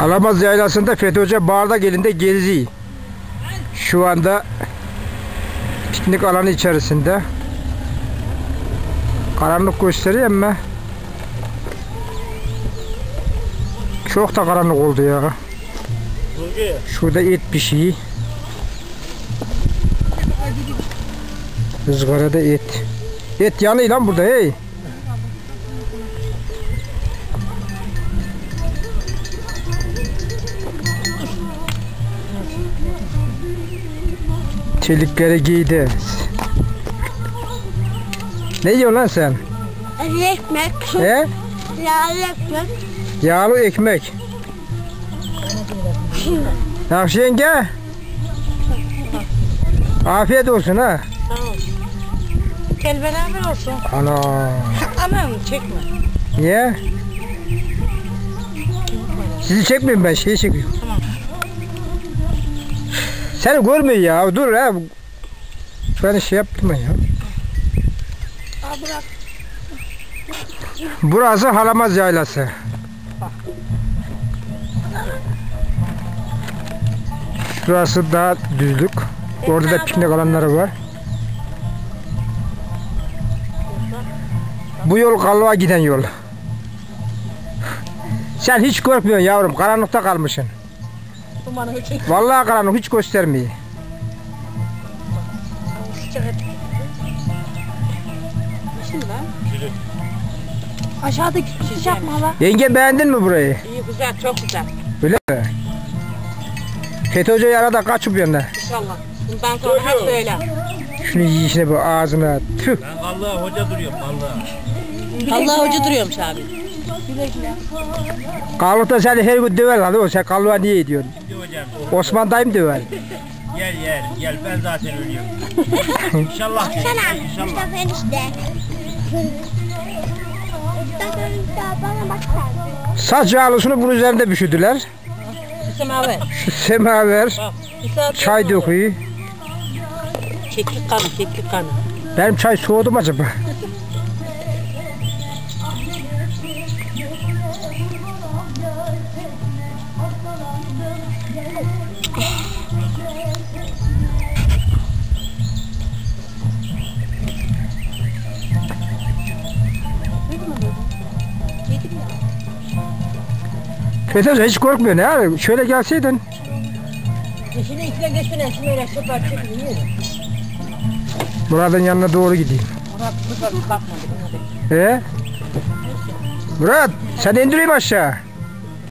Alamaz Yaylası'nda FETÖ'ce bardak elinde geziyor. Şu anda piknik alanı içerisinde. Karanlık gösteriyor ama çok da karanlık oldu ya. Şurada et pişiyor. Izgarada et. Et yanıyor lan burada hey. Çelikleri giydi. Ne yiyorsun lan sen? Ekmek, He? yağlı ekmek, Yağlı ekmek. Nakşi yenge. Afiyet olsun ha. Tamam. Gel beraber olsun. Ana. Anam çekme. Niye? Sizi çekmeyeyim ben şeyi çekiyorum. Seni görmüyor ya. Dur ha. Beni şey yaptırma ya. Burası Halamaz Yaylası. Şurası daha düzlük. Orada da piknik alanları var. Bu yol Kalva giden yol. Sen hiç korkmuyorsun yavrum. Karanlıkta kalmışsın. Dumanı çek. Vallahi karanlık hiç göstermiyor. Şimdi lan. Aşağıdaki sıcak mı hala? Yenge beğendin mi burayı? İyi güzel çok güzel. Öyle mi? FETÖ'cü yarada kaçıp yanına. İnşallah. Bundan sonra hep böyle. Şunu yiyişine bu ağzına. Tüh. Ben vallahi hoca duruyorum vallahi. Allah hoca duruyormuş abi. Kalıkta seni her gün döver hadi o sen kalığa niye ediyorsun? Hocam. Osman dayım döver. Gel gel gel ben zaten ölüyorum. inşallah gel, Sana, gel, inşallah. Mustafa enişte. Mustafa enişte bana bak sen. Saç yağlısını bunun üzerinde. Şu semaver, Misafir çay döküyor. Keklik kanı, keklik kanı. Benim çay soğudu mu acaba? Fethi hiç korkmuyor ne abi? Şöyle gelseydin. Şimdi içine geçmeden şimdi öyle şopar çekmiyor. Murat'ın yanına doğru gideyim. Murat bu bakmadı. Ee? Murat sen indireyim aşağı.